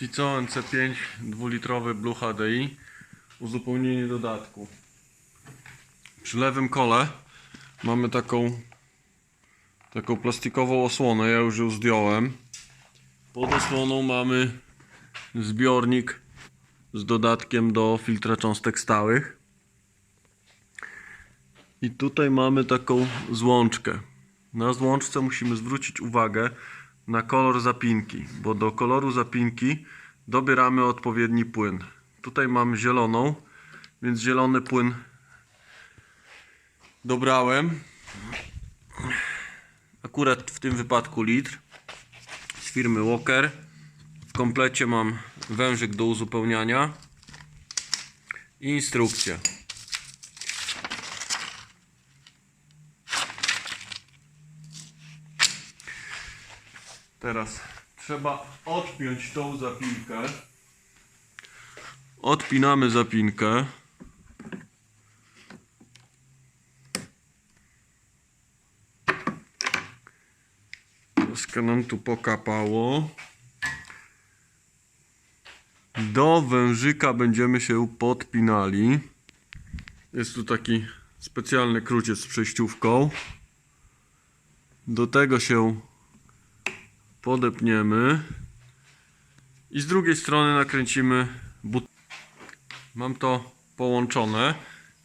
Cico NC5 dwulitrowy Blue HDI uzupełnienie dodatku. Przy lewym kole mamy taką taką plastikową osłonę, ja już ją zdjąłem. Pod osłoną mamy zbiornik z dodatkiem do filtra cząstek stałych. I tutaj mamy taką złączkę. Na złączce musimy zwrócić uwagę na kolor zapinki, bo do koloru zapinki dobieramy odpowiedni płyn. Tutaj mam zieloną, więc zielony płyn dobrałem. Akurat w tym wypadku litr z firmy Walker. W komplecie mam wężyk do uzupełniania i instrukcję. Teraz trzeba odpiąć tą zapinkę. Odpinamy zapinkę. Troszkę nam tu pokapało. Do wężyka będziemy się podpinali. Jest tu taki specjalny kruciec z przejściówką. Do tego się podepniemy i z drugiej strony nakręcimy but. Mam to połączone.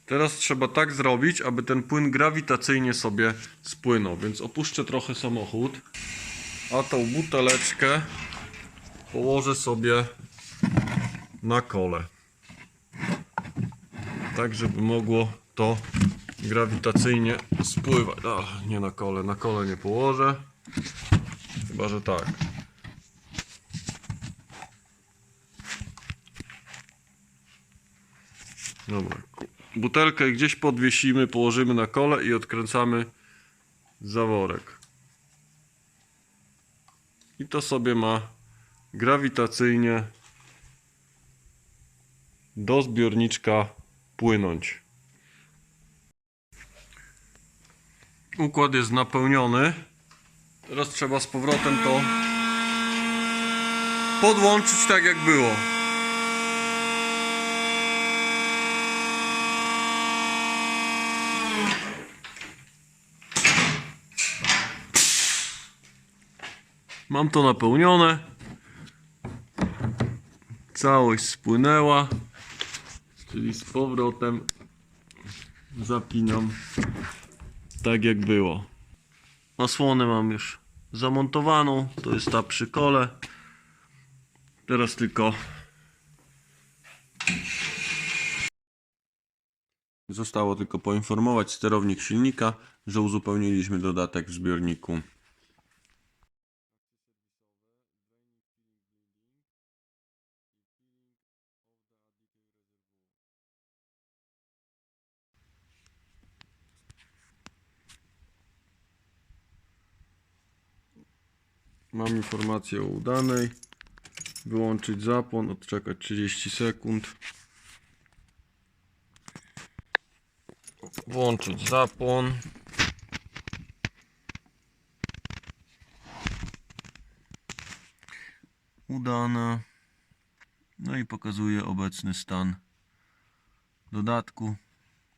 Teraz trzeba tak zrobić, aby ten płyn grawitacyjnie sobie spłynął, więc opuszczę trochę samochód, a tą buteleczkę położę sobie na kole. Tak, żeby mogło to grawitacyjnie spływać. A, nie na kole, na kole nie położę. Chyba, że tak. Dobra. Butelkę gdzieś podwiesimy, położymy na kole i odkręcamy zaworek. I to sobie ma grawitacyjnie do zbiorniczka płynąć. Układ jest napełniony. Teraz trzeba z powrotem to podłączyć tak jak było. Mam to napełnione. Całość spłynęła. Czyli z powrotem zapinam tak jak było. Osłonę mam już zamontowaną. To jest ta przy kole. Teraz tylko zostało tylko poinformować sterownik silnika, że uzupełniliśmy dodatek w zbiorniku. Mam informację o udanej. Wyłączyć zapłon, odczekać 30 sekund. Włączyć zapłon. Udane. No i pokazuje obecny stan dodatku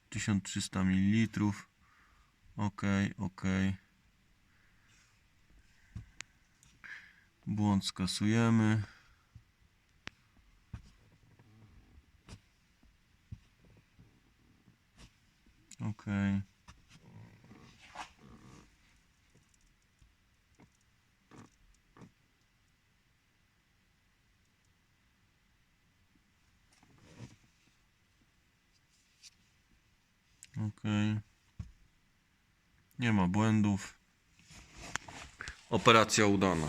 1300 ml. Ok, ok. Błąd skasujemy. Ok. Ok. Nie ma błędów. Operacja udana.